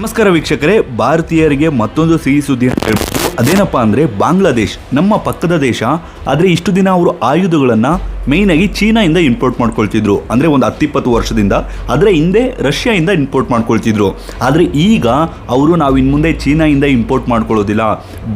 ನಮಸ್ಕಾರ ವೀಕ್ಷಕರೇ, ಭಾರತೀಯರಿಗೆ ಮತ್ತೊಂದು ಸಿಹಿ ಸುದ್ದಿ ಅಂತ ಹೇಳ್ಬೋದು. ಅದೇನಪ್ಪ ಅಂದರೆ ಬಾಂಗ್ಲಾದೇಶ್, ನಮ್ಮ ಪಕ್ಕದ ದೇಶ. ಆದರೆ ಇಷ್ಟು ದಿನ ಅವರು ಆಯುಧಗಳನ್ನು ಮೇಯ್ನಾಗಿ ಚೀನಾಯಿಂದ ಇಂಪೋರ್ಟ್ ಮಾಡ್ಕೊಳ್ತಿದ್ರು. ಅಂದರೆ ಒಂದು ಹತ್ತಿಪ್ಪತ್ತು ವರ್ಷದಿಂದ. ಆದರೆ ಹಿಂದೆ ರಷ್ಯಾಯಿಂದ ಇಂಪೋರ್ಟ್ ಮಾಡ್ಕೊಳ್ತಿದ್ರು. ಆದರೆ ಈಗ ಅವರು ನಾವು ಇನ್ನು ಮುಂದೆ ಚೀನಾಯಿಂದ ಇಂಪೋರ್ಟ್ ಮಾಡ್ಕೊಳ್ಳೋದಿಲ್ಲ.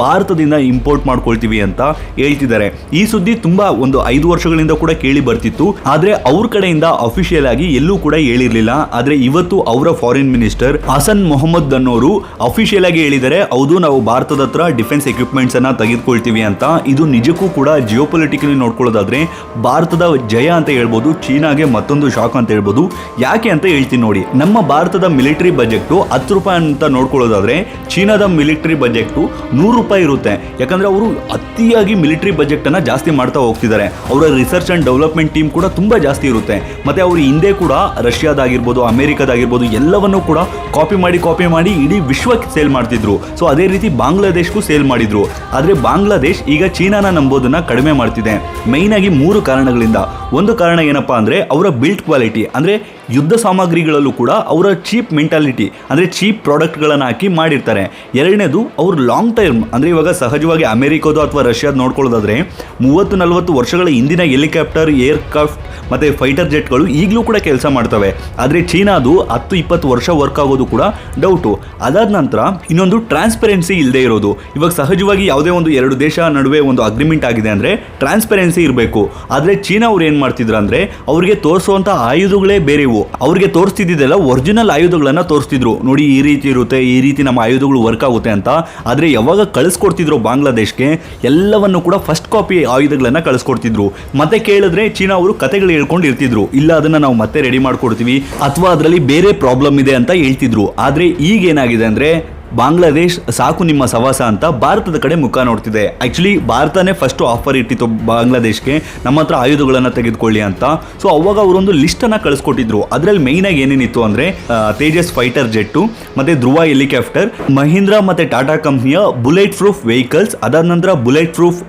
ಭಾರತದಿಂದ ಇಂಪೋರ್ಟ್ ಮಾಡ್ಕೊಳ್ತೀವಿ ಅಂತ ಹೇಳ್ತಿದ್ದಾರೆ. ಈ ಸುದ್ದಿ ತುಂಬ ಒಂದು ಐದು ವರ್ಷಗಳಿಂದ ಕೂಡ ಕೇಳಿ ಬರ್ತಿತ್ತು. ಆದರೆ ಅವ್ರ ಕಡೆಯಿಂದ ಅಫಿಷಿಯಲ್ ಆಗಿ ಎಲ್ಲೂ ಕೂಡ ಹೇಳಿರಲಿಲ್ಲ. ಆದರೆ ಇವತ್ತು ಅವರ ಫಾರಿನ್ ಮಿನಿಸ್ಟರ್ ಹಸನ್ ಮೊಹಮ್ಮದ್ ಅನ್ನೋರು ಅಫಿಷಿಯಲ್ ಆಗಿ ಹೇಳಿದರೆ ಹೌದು, ನಾವು ಭಾರತದ ಹತ್ರ ಡಿಫೆನ್ಸ್ ಎಕ್ವಿಪ್ಮೆಂಟ್ಸ್ ಅನ್ನ ತೆಗೆದುಕೊಳ್ತೀವಿ ಅಂತ. ಇದು ನಿಜಕ್ಕೂ ಕೂಡ ಜಿಯೋ ಪೊಲಿಟಿಕಲಿ ನೋಡ್ಕೊಳ್ಳೋದಾದ್ರೆ ಭಾರತದ ಜಯ ಅಂತ ಹೇಳ್ಬೋದು, ಚೀನಾಗೆ ಮತ್ತೊಂದು ಶಾಕ್ ಅಂತ ಹೇಳ್ಬೋದು. ಯಾಕೆ ಅಂತ ಹೇಳ್ತೀನಿ ನೋಡಿ, ನಮ್ಮ ಭಾರತದ ಮಿಲಿಟರಿ ಬಜೆಟ್ ಹತ್ತು ರೂಪಾಯಿ ಅಂತ ನೋಡ್ಕೊಳ್ಳೋದಾದ್ರೆ ಚೀನಾದ ಮಿಲಿಟರಿ ಬಜೆಟ್ ನೂರು ರೂಪಾಯಿ ಇರುತ್ತೆ. ಯಾಕಂದ್ರೆ ಅವರು ಅತಿಯಾಗಿ ಮಿಲಿಟರಿ ಬಜೆಟ್ ಅನ್ನ ಜಾಸ್ತಿ ಮಾಡ್ತಾ ಹೋಗ್ತಿದ್ದಾರೆ. ಅವರ ರಿಸರ್ಚ್ ಅಂಡ್ ಡೆವಲಪ್ಮೆಂಟ್ ಟೀಮ್ ಕೂಡ ತುಂಬಾ ಜಾಸ್ತಿ ಇರುತ್ತೆ. ಮತ್ತೆ ಅವರು ಹಿಂದೆ ಕೂಡ ರಷ್ಯಾದಾಗಿರ್ಬೋದು, ಅಮೆರಿಕದಾಗಿರ್ಬೋದು, ಎಲ್ಲವನ್ನೂ ಕೂಡ ಕಾಪಿ ಮಾಡಿ ಕಾಪಿ ಮಾಡಿ ಇಡೀ ವಿಶ್ವಕ್ಕೆ ಸೇಲ್ ಮಾಡ್ತಿದ್ರು. ಸೊ ಅದೇ ರೀತಿ ಬಾಂಗ್ಲಾದೇಶ್ಗೂ ಸೇಲ್ ಮಾಡಿದ್ರು. ಆದರೆ ಬಾಂಗ್ಲಾದೇಶ್ ಈಗ ಚೀನಾನ ನಂಬೋದನ್ನ ಕಡಿಮೆ ಮಾಡ್ತಿದೆ. ಮೈನ್ ಆಗಿ ಮೂರು ಕಾರಣಗಳಿಂದ. ಒಂದು ಕಾರಣ ಏನಪ್ಪಾ ಅಂದರೆ ಅವರ ಬಿಲ್ಟ್ ಕ್ವಾಲಿಟಿ ಅಂದರೆ ಯುದ್ಧ ಸಾಮಗ್ರಿಗಳಲ್ಲೂ ಕೂಡ ಅವರ ಚೀಪ್ ಮೆಂಟಾಲಿಟಿ ಅಂದರೆ ಚೀಪ್ ಪ್ರಾಡಕ್ಟ್ಗಳನ್ನು ಹಾಕಿ ಮಾಡಿರ್ತಾರೆ. ಎರಡನೇದು, ಅವರು ಲಾಂಗ್ ಟರ್ಮ್ ಅಂದರೆ ಇವಾಗ ಸಹಜವಾಗಿ ಅಮೆರಿಕದ ಅಥವಾ ರಷ್ಯಾದ ನೋಡ್ಕೊಳ್ಳೋದಾದರೆ, ಮೂವತ್ತು ನಲವತ್ತು ವರ್ಷಗಳ ಹಿಂದಿನ ಹೆಲಿಕಾಪ್ಟರ್, ಏರ್ಕ್ರಾಫ್ಟ್ ಮತ್ತು ಫೈಟರ್ ಜೆಟ್ಗಳು ಈಗಲೂ ಕೂಡ ಕೆಲಸ ಮಾಡ್ತವೆ. ಆದರೆ ಚೀನಾದು ಹತ್ತು ಇಪ್ಪತ್ತು ವರ್ಷ ವರ್ಕ್ ಆಗೋದು ಕೂಡ ಡೌಟು ಅದಾದ ನಂತರ ಇನ್ನೊಂದು ಟ್ರಾನ್ಸ್ಪರೆನ್ಸಿ ಇಲ್ಲದೆ ಇರೋದು. ಇವಾಗ ಸಹಜವಾಗಿ ಯಾವುದೇ ಒಂದು ಎರಡು ದೇಶ ನಡುವೆ ಒಂದು ಅಗ್ರಿಮೆಂಟ್ ಆಗಿದೆ ಅಂದರೆ ಟ್ರಾನ್ಸ್ಪರೆನ್ಸಿ ಇರಬೇಕು. ಆದರೆ ಚೀನಾ ಅವ್ರು ಏನು ಮಾಡ್ತಿದ್ರು ಅಂದರೆ ಅವ್ರಿಗೆ ತೋರಿಸುವಂಥ ಆಯುಧಗಳೇ ಬೇರೆವು ಅವ್ರಿಗೆ ತೋರಿಸ್ತಿದ್ದೆಲ್ಲ ಒರಿಜಿನಲ್ ಆಯುಧಗಳನ್ನ ತೋರಿಸ್ತಿದ್ರು. ನೋಡಿ ಈ ರೀತಿ ಇರುತ್ತೆ, ಈ ರೀತಿ ನಮ್ಮ ಆಯುಧಗಳು ವರ್ಕ್ ಆಗುತ್ತೆ ಅಂತ. ಆದರೆ ಯಾವಾಗ ಕಳಿಸ್ಕೊಡ್ತಿದ್ರು ಬಾಂಗ್ಲಾದೇಶ್ಗೆ, ಎಲ್ಲವನ್ನು ಕೂಡ ಫಸ್ಟ್ ಕಾಪಿ ಆಯುಧಗಳನ್ನ ಕಳಿಸ್ಕೊಡ್ತಿದ್ರು. ಮತ್ತೆ ಕೇಳಿದ್ರೆ ಚೀನಾ ಅವರು ಕತೆಗಳು ಹೇಳ್ಕೊಂಡು ಇರ್ತಿದ್ರು ಇಲ್ಲ, ಅದನ್ನ ನಾವು ಮತ್ತೆ ರೆಡಿ ಮಾಡ್ಕೊಡ್ತೀವಿ. ಅಥವಾ ಅದರಲ್ಲಿ ಬೇರೆ ಪ್ರಾಬ್ಲಮ್ ಇದೆ ಅಂತ ಹೇಳ್ತಿದ್ರು. ಆದರೆ ಈಗ ಏನಾಗಿದೆ ಅಂದ್ರೆ ಬಾಂಗ್ಲಾದೇಶ್ ಸಾಕು ನಿಮ್ಮ ಸವಾಸ ಅಂತ ಭಾರತದ ಕಡೆ ಮುಖ ನೋಡ್ತಿದೆ. ಆಕ್ಚುಲಿ ಭಾರತನೇ ಫಸ್ಟ್ ಆಫರ್ ಇಟ್ಟಿತ್ತು ಬಾಂಗ್ಲಾದೇಶ್ಗೆ. ನಮ್ಮ ಹತ್ರ ಆಯುಧಗಳನ್ನು ತೆಗೆದುಕೊಳ್ಳಿ ಅಂತ. ಸೊ ಅವಾಗ ಅವರೊಂದು ಲಿಸ್ಟನ್ನು ಕಳಿಸ್ಕೊಟ್ಟಿದ್ರು. ಅದರಲ್ಲಿ ಮೇಯ್ನಾಗಿ ಏನೇನಿತ್ತು ಅಂದರೆ ತೇಜಸ್ ಫೈಟರ್ ಜೆಟ್ಟು ಮತ್ತು ಧ್ರುವ ಹೆಲಿಕಾಪ್ಟರ್ ಮಹೀಂದ್ರ ಮತ್ತು ಟಾಟಾ ಕಂಪ್ನಿಯ ಬುಲೆಟ್ ಪ್ರೂಫ್ ವೆಹಿಕಲ್ಸ್ ಅದಾದ ನಂತರ ಬುಲೆಟ್ ಪ್ರೂಫ್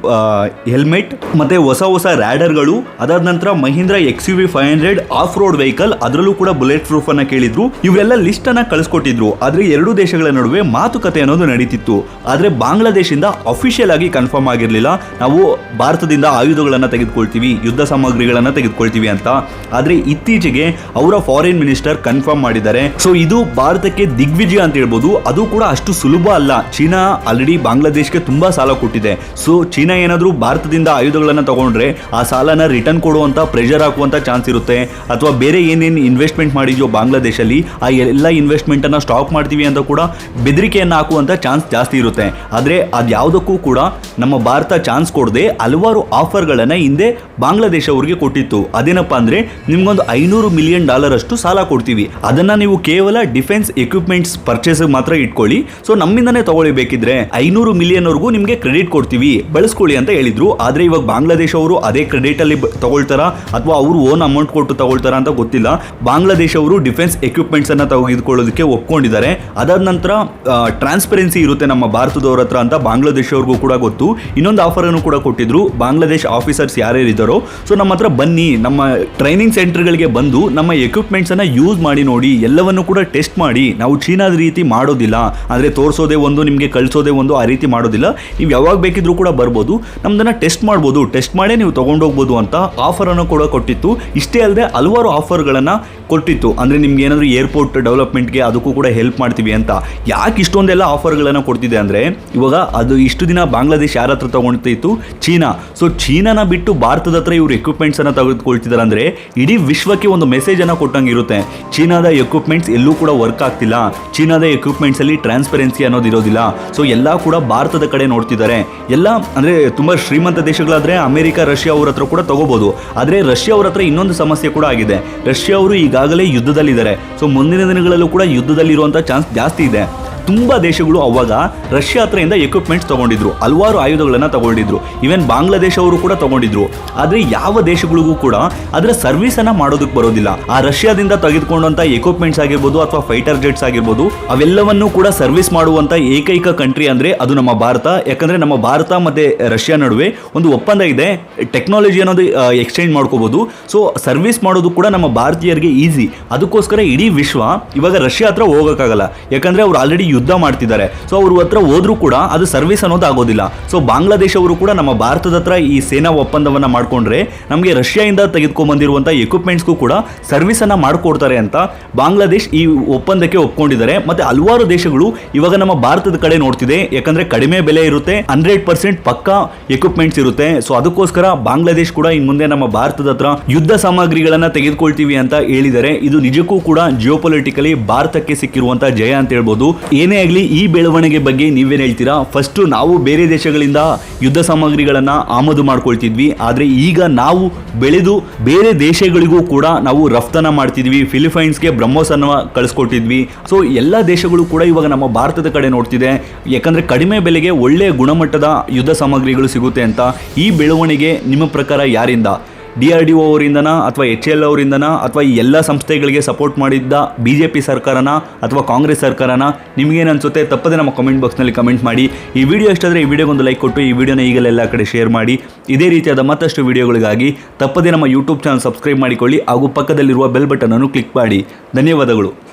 ಹೆಲ್ಮೆಟ್ ಮತ್ತು ಹೊಸ ಹೊಸ ರ್ಯಾಡರ್ಗಳು ಅದಾದ ನಂತರ Mahindra X U V five hundred off road vehicle ಅದರಲ್ಲೂ ಕೂಡ ಬುಲೆಟ್ ಪ್ರೂಫ್ ಅನ್ನ ಕೇಳಿದ್ರು. ಇವರೆಲ್ಲ ಲಿಸ್ಟ್ ಅನ್ನ ಕಳಿಸ್ಕೊಟ್ಟಿದ್ರು. ಆದ್ರೆ ಎರಡು ದೇಶಗಳ ನಡುವೆ ಮಾತುಕತೆ ಅನ್ನೋದು ನಡೀತಿತ್ತು. ಆದ್ರೆ ಬಾಂಗ್ಲಾದೇಶದಿಂದ ಅಫಿಷಿಯಲ್ ಆಗಿ ಕನ್ಫರ್ಮ್ ಆಗಿರಲಿಲ್ಲ. ನಾವು ಭಾರತದಿಂದ ಆಯುಧಗಳನ್ನು ತೆಗೆದುಕೊಳ್ತೀವಿ, ಯುದ್ಧ ಸಾಮಗ್ರಿಗಳನ್ನ ತೆಗೆದುಕೊಳ್ತೀವಿ ಅಂತ. ಆದ್ರೆ ಇತ್ತೀಚೆಗೆ ಅವರ ಫಾರಿನ್ ಮಿನಿಸ್ಟರ್ ಕನ್ಫರ್ಮ್ ಮಾಡಿದ್ದಾರೆ. ಸೊ ಇದು ಭಾರತಕ್ಕೆ ದಿಗ್ವಿಜಯ ಅಂತ ಹೇಳ್ಬೋದು. ಅದು ಕೂಡ ಅಷ್ಟು ಸುಲಭ ಅಲ್ಲ. ಚೀನಾ ಆಲ್ರೆಡಿ ಬಾಂಗ್ಲಾದೇಶಕ್ಕೆ ತುಂಬಾ ಸಾಲ ಕೊಟ್ಟಿದೆ. ಸೊ ಚೀನಾ ಏನಾದರೂ ಭಾರತದಿಂದ ಆಯುಧಗಳನ್ನು ತಗೊಂಡ್ರೆ ಆ ಸಾಲನ ರಿಟರ್ನ್ ಕೊಡುವಂತ ಪ್ರೆಷರ್ ಹಾಕುವಂತ ಚಾನ್ಸ್ ಇರುತ್ತೆ. ಅಥವಾ ಬೇರೆ ಏನೇನು ಇನ್ವೆಸ್ಟ್ಮೆಂಟ್ ಮಾಡಿದ್ಯೋ ಬಾಂಗ್ಲಾದೇಶಲ್ಲಿ, ಆ ಎಲ್ಲ ಇನ್ವೆಸ್ಟ್ಮೆಂಟ್ ಅನ್ನ ಸ್ಟಾಪ್ ಮಾಡ್ತೀವಿ ಅಂತ ಕೂಡ ಬೆದರಿಕೆಯನ್ನು ಹಾಕುವಂಥ ಚಾನ್ಸ್ ಜಾಸ್ತಿ ಇರುತ್ತೆ. ಆದರೆ ಅದ್ಯಾವುದಕ್ಕೂ ಕೂಡ ನಮ್ಮ ಭಾರತ ಚಾನ್ಸ್ ಕೊಡದೆ ಹಲವಾರು ಆಫರ್ಗಳನ್ನು ಹಿಂದೆ ಬಾಂಗ್ಲಾದೇಶ ಅವರಿಗೆ ಕೊಟ್ಟಿತ್ತು. ಅದೇನಪ್ಪ ಅಂದರೆ ನಿಮ್ಗೊಂದು ಐನೂರು ಮಿಲಿಯನ್ ಡಾಲರ್ ಅಷ್ಟು ಸಾಲ ಕೊಡ್ತೀವಿ. ಅದನ್ನ ನೀವು ಕೇವಲ ಡಿಫೆನ್ಸ್ ಎಕ್ವಿಪ್ಮೆಂಟ್ಸ್ ಪರ್ಚೇಸ್ ಮಾತ್ರ ಇಟ್ಕೊಳ್ಳಿ. ಸೊ ನಮ್ಮಿಂದನೇ ತಗೊಳ್ಳಿ ಬೇಕಿದ್ರೆ ಐನೂರು ಮಿಲಿಯನ್ ವರೆಗೂ ನಿಮಗೆ ಕ್ರೆಡಿಟ್ ಕೊಡ್ತೀವಿ. ಬಳಸ್ಕೊಳ್ಳಿ ಅಂತ ಹೇಳಿದ್ರು. ಆದ್ರೆ ಇವಾಗ ಬಾಂಗ್ಲಾದೇಶ ಅವರು ಅದೇ ಕ್ರೆಡಿಟ್ ಅಲ್ಲಿ ತಗೊಳ್ತಾರಾ? ಅಥವಾ ಅವರು ಓನ್ ಅಮೌಂಟ್ ಕೊಟ್ಟು ತಗೊಳ್ತಾರ ಅಂತ ಗೊತ್ತಿಲ್ಲ. ಬಾಂಗ್ಲಾದೇಶ ಅವರು ಡಿಫೆನ್ಸ್ ಎಕ್ವಿಪ್ಮೆಂಟ್ಸ್ ಅನ್ನ ತೆಗೆದುಕೊಳ್ಳೋದಕ್ಕೆ ಒಪ್ಕೊಂಡಿದ್ದಾರೆ. ಅದಾದ ನಂತರ ಟ್ರಾನ್ಸ್ಪರೆನ್ಸಿ ಇರುತ್ತೆ ನಮ್ಮ ಭಾರತದವ್ರ ಹತ್ರ ಅಂತ ಬಾಂಗ್ಲಾದೇಶವ್ರಿಗೂ ಕೂಡ ಗೊತ್ತು. ಇನ್ನೊಂದು ಆಫರ್ ಅನ್ನು ಕೂಡ ಕೊಟ್ಟಿದ್ರು. ಬಾಂಗ್ಲಾದೇಶ್ ಆಫೀಸರ್ಸ್ ಯಾರ್ಯಾರು ಇದ್ದಾರೋ ಸೊ ನಮ್ಮ ಹತ್ರ ಬನ್ನಿ. ನಮ್ಮ ಟ್ರೈನಿಂಗ್ ಸೆಂಟರ್ಗಳಿಗೆ ಬಂದು ನಮ್ಮ ಎಕ್ವಿಪ್ಮೆಂಟ್ಸನ್ನು ಯೂಸ್ ಮಾಡಿ ನೋಡಿ. ಎಲ್ಲವನ್ನು ಕೂಡ ಟೆಸ್ಟ್ ಮಾಡಿ. ನಾವು ಚೀನಾದ ರೀತಿ ಮಾಡೋದಿಲ್ಲ. ಅಂದ್ರೆ ತೋರಿಸೋದೇ ಒಂದು, ನಿಮಗೆ ಕಳಿಸೋದೇ ಒಂದು, ಆ ರೀತಿ ಮಾಡೋದಿಲ್ಲ. ನೀವು ಯಾವಾಗ ಬೇಕಿದ್ರೂ ಕೂಡ ಬರ್ಬೋದು. ನಮ್ಮದನ್ನು ಟೆಸ್ಟ್ ಮಾಡ್ಬೋದು. ಟೆಸ್ಟ್ ಮಾಡೇ ನೀವು ತಗೊಂಡೋಗ್ಬೋದು ಅಂತ ಆಫರ್ ಅನ್ನು ಕೂಡ ಕೊಟ್ಟಿತ್ತು. ಇಷ್ಟೇ ಅಲ್ಲದೆ ಹಲವಾರು ಆಫರ್ಗಳನ್ನು ಕೊಟ್ಟಿತ್ತು. ಅಂದ್ರೆ ನಿಮ್ಗೆ ಏನಾದರೂ ಏರ್ಪೋರ್ಟ್ ಡೆವಲಪ್ಮೆಂಟ್ಗೆ ಅದಕ್ಕೂ ಕೂಡ ಹೆಲ್ಪ್ ಮಾಡ್ತೀವಿ ಅಂತ. ಯಾಕೆ ಇಷ್ಟೊಂದೆಲ್ಲ ಆಫರ್ಗಳನ್ನು ಕೊಡ್ತಿದೆ ಅಂದರೆ, ಇವಾಗ ಅದು ಇಷ್ಟು ದಿನ ಬಾಂಗ್ಲಾದೇಶ್ ಯಾರ ಹತ್ರ ತೊಗೊಳ್ತಿತ್ತು ಚೀನಾ. ಸೊ ಚೀನಾನ ಬಿಟ್ಟು ಭಾರತದ ಹತ್ರ ಇವರು ಎಕ್ವಿಪ್ಮೆಂಟ್ಸನ್ನು ತೆಗೆದುಕೊಳ್ತಿದ್ದಾರೆ ಅಂದರೆ, ಇಡೀ ವಿಶ್ವಕ್ಕೆ ಒಂದು ಮೆಸೇಜನ್ನು ಕೊಟ್ಟಂಗಿರುತ್ತೆ ಚೀನಾದ ಎಕ್ವಿಪ್ಮೆಂಟ್ಸ್ ಎಲ್ಲೂ ಕೂಡ ವರ್ಕ್ ಆಗ್ತಿಲ್ಲ. ಚೀನಾದ ಎಕ್ವಿಪ್ಮೆಂಟ್ಸಲ್ಲಿ ಟ್ರಾನ್ಸ್ಪರೆನ್ಸಿ ಅನ್ನೋದು ಇರೋದಿಲ್ಲ. ಸೊ ಎಲ್ಲ ಕೂಡ ಭಾರತದ ಕಡೆ ನೋಡ್ತಿದ್ದಾರೆ. ಎಲ್ಲ ಅಂದರೆ, ತುಂಬ ಶ್ರೀಮಂತ ದೇಶಗಳಾದರೆ ಅಮೆರಿಕ, ರಷ್ಯಾ ಅವ್ರ ಹತ್ರ ಕೂಡ ತೊಗೋಬೋದು. ಆದರೆ, ರಷ್ಯಾ ಅವ್ರ ಹತ್ರ ಇನ್ನೊಂದು ಸಮಸ್ಯೆ ಕೂಡ ಆಗಿದೆ. ರಷ್ಯಾ ಅವರು ಈಗಾಗಲೇ ಯುದ್ಧದಲ್ಲಿದ್ದಾರೆ. ಸೊ ಮುಂದಿನ ದಿನಗಳಲ್ಲೂ ಕೂಡ ಯುದ್ಧದಲ್ಲಿರುವಂಥ ಚಾನ್ಸ್ ಜಾಸ್ತಿ ಇದೆ. ತುಂಬಾ ದೇಶಗಳು ಅವಾಗ ರಷ್ಯಾ ಹತ್ರದಿಂದ ಎಕ್ವಿಪ್ಮೆಂಟ್ಸ್ ತಗೊಂಡಿದ್ರು. ಹಲವಾರು ಆಯುಧಗಳನ್ನ ತಗೊಂಡಿದ್ರು. ಈವನ್ ಬಾಂಗ್ಲಾದೇಶ ಅವರು ಕೂಡ ತಗೊಂಡಿದ್ರು. ಆದ್ರೆ ಯಾವ ದೇಶಗಳಿಗೂ ಕೂಡ ಅದರ ಸರ್ವಿಸ್ ಅನ್ನ ಮಾಡೋದಕ್ಕೆ ಬರೋದಿಲ್ಲ. ಆ ರಷ್ಯಾದಿಂದ ತೆಗೆದುಕೊಂಡಂತ ಎಕ್ವಿಪ್ಮೆಂಟ್ಸ್ ಆಗಿರ್ಬೋದು ಅಥವಾ ಫೈಟರ್ ಜೆಟ್ಸ್ ಆಗಿರ್ಬೋದು, ಅವೆಲ್ಲವನ್ನೂ ಕೂಡ ಸರ್ವಿಸ್ ಮಾಡುವಂತ ಏಕೈಕ ಕಂಟ್ರಿ ಅಂದ್ರೆ ಅದು ನಮ್ಮ ಭಾರತ. ಯಾಕಂದ್ರೆ ನಮ್ಮ ಭಾರತ ಮತ್ತೆ ರಷ್ಯಾ ನಡುವೆ ಒಂದು ಒಪ್ಪಂದ ಇದೆ. ಟೆಕ್ನಾಲಜಿ ಅನ್ನೋದು ಎಕ್ಸ್ಚೇಂಜ್ ಮಾಡ್ಕೋಬಹುದು ಸೊ ಸರ್ವಿಸ್ ಮಾಡೋದು ಕೂಡ ನಮ್ಮ ಭಾರತೀಯರಿಗೆ ಈಸಿ ಅದಕ್ಕೋಸ್ಕರ ಇಡೀ ವಿಶ್ವ ಇವಾಗ ರಷ್ಯಾ ಹತ್ರ ಹೋಗೋಕ್ಕಾಗಲ್ಲ. ಯಾಕಂದ್ರೆ ಅವ್ರು ಆಲ್ರೆಡಿ ಯುದ್ಧ ಮಾಡ್ತಿದ್ದಾರೆ. ಸೊ ಅವ್ರ ಹತ್ರ ಹೋದ್ರೂ ಕೂಡ ಅದು ಸರ್ವಿಸ್ ಅನ್ನೋದು ಆಗೋದಿಲ್ಲ ಸೊ ಬಾಂಗ್ಲಾದೇಶವರು ಕೂಡ ನಮ್ಮ ಭಾರತದ ಹತ್ರ ಈ ಸೇನಾ ಒಪ್ಪಂದವನ್ನ ಮಾಡ್ಕೊಂಡ್ರೆ ನಮಗೆ ರಷ್ಯಾದಿಂದ ತೆಗೆದುಕೊಂಡ್ ಬಂದಿರುವಂತ ಎಕ್ವಿಪ್ಮೆಂಟ್ಸ್ಗೂ ಕೂಡ ಸರ್ವಿಸ್ ಅನ್ನ ಮಾಡ್ಕೊಡ್ತಾರೆ ಅಂತ ಬಾಂಗ್ಲಾದೇಶ್ ಈ ಒಪ್ಪಂದಕ್ಕೆ ಒಪ್ಕೊಂಡಿದ್ದಾರೆ. ಮತ್ತೆ ಹಲವಾರು ದೇಶಗಳು ಇವಾಗ ನಮ್ಮ ಭಾರತದ ಕಡೆ ನೋಡ್ತಿದೆ. ಯಾಕಂದ್ರೆ ಕಡಿಮೆ ಬೆಲೆ ಇರುತ್ತೆ ಹಂಡ್ರೆಡ್ ಪರ್ಸೆಂಟ್ ಪಕ್ಕಾ ಎಕ್ವಿಪ್ಮೆಂಟ್ಸ್ ಇರುತ್ತೆ. ಸೊ ಅದಕ್ಕೋಸ್ಕರ ಬಾಂಗ್ಲಾದೇಶ್ ಕೂಡ ಇನ್ ಮುಂದೆ ನಮ್ಮ ಭಾರತದ ಹತ್ರ ಯುದ್ಧ ಸಾಮಗ್ರಿಗಳನ್ನ ತೆಗೆದುಕೊಳ್ತೀವಿ ಅಂತ ಹೇಳಿದ್ದಾರೆ. ಇದು ನಿಜಕ್ಕೂ ಕೂಡ ಜಿಯೋಪೊಲಿಟಿಕಲಿ ಭಾರತಕ್ಕೆ ಸಿಕ್ಕಿರುವಂತಹ ಜಯ ಅಂತ ಹೇಳ್ಬೋದು. ಏನೇ ಆಗಲಿ, ಈ ಬೆಳವಣಿಗೆ ಬಗ್ಗೆ ನೀವೇನು ಹೇಳ್ತೀರಾ? ಫಸ್ಟು ನಾವು ಬೇರೆ ದೇಶಗಳಿಂದ ಯುದ್ಧ ಸಾಮಗ್ರಿಗಳನ್ನು ಆಮದು ಮಾಡ್ಕೊಳ್ತಿದ್ವಿ. ಆದರೆ ಈಗ ನಾವು ಬೆಳೆದು ಬೇರೆ ದೇಶಗಳಿಗೂ ಕೂಡ ನಾವು ರಫ್ತನ ಮಾಡ್ತಿದ್ವಿ. ಫಿಲಿಪೈನ್ಸ್ಗೆ ಬ್ರಹ್ಮೋಸನ್ನ ಕಳಿಸ್ಕೊಟ್ಟಿದ್ವಿ. ಸೊ ಎಲ್ಲ ದೇಶಗಳು ಕೂಡ ಇವಾಗ ನಮ್ಮ ಭಾರತದ ಕಡೆ ನೋಡ್ತಿದೆ. ಯಾಕಂದರೆ ಕಡಿಮೆ ಬೆಲೆಗೆ ಒಳ್ಳೆಯ ಗುಣಮಟ್ಟದ ಯುದ್ಧ ಸಾಮಗ್ರಿಗಳು ಸಿಗುತ್ತೆ ಅಂತ. ಈ ಬೆಳವಣಿಗೆ ನಿಮ್ಮ ಪ್ರಕಾರ ಯಾರಿಂದ? ಡಿ ಆರ್ ಡಿ ಒ ಅವರಿಂದನಾ ಅಥವಾ ಎಚ್ ಎಲ್ ಅವರಿಂದನಾ ಅಥವಾ ಈ ಎಲ್ಲ ಸಂಸ್ಥೆಗಳಿಗೆ ಸಪೋರ್ಟ್ ಮಾಡಿದ್ದ ಬಿ ಜೆ ಪಿ ಸರ್ಕಾರನ ಅಥವಾ ಕಾಂಗ್ರೆಸ್ ಸರ್ಕಾರನ? ನಿಮಗೇನು ಅನಿಸುತ್ತೆ ತಪ್ಪದೆ ನಮ್ಮ ಕಮೆಂಟ್ ಬಾಕ್ಸ್ನಲ್ಲಿ ಕಮೆಂಟ್ ಮಾಡಿ. ಈ ವಿಡಿಯೋ ಇಷ್ಟಾದರೆ ಈ ವಿಡಿಯೋಗೊಂದು ಲೈಕ್ ಕೊಟ್ಟು ಈ ವಿಡಿಯೋನ ಈಗಲೆಲ್ಲ ಕಡೆ ಶೇರ್ ಮಾಡಿ. ಇದೇ ರೀತಿಯಾದ ಮತ್ತಷ್ಟು ವಿಡಿಯೋಗಳಿಗಾಗಿ ತಪ್ಪದೆ ನಮ್ಮ ಯೂಟ್ಯೂಬ್ ಚಾನಲ್ ಸಬ್ಸ್ಕ್ರೈಬ್ ಮಾಡಿಕೊಳ್ಳಿ ಹಾಗೂ ಪಕ್ಕದಲ್ಲಿರುವ ಬೆಲ್ ಬಟನನ್ನು ಕ್ಲಿಕ್ ಮಾಡಿ. ಧನ್ಯವಾದಗಳು.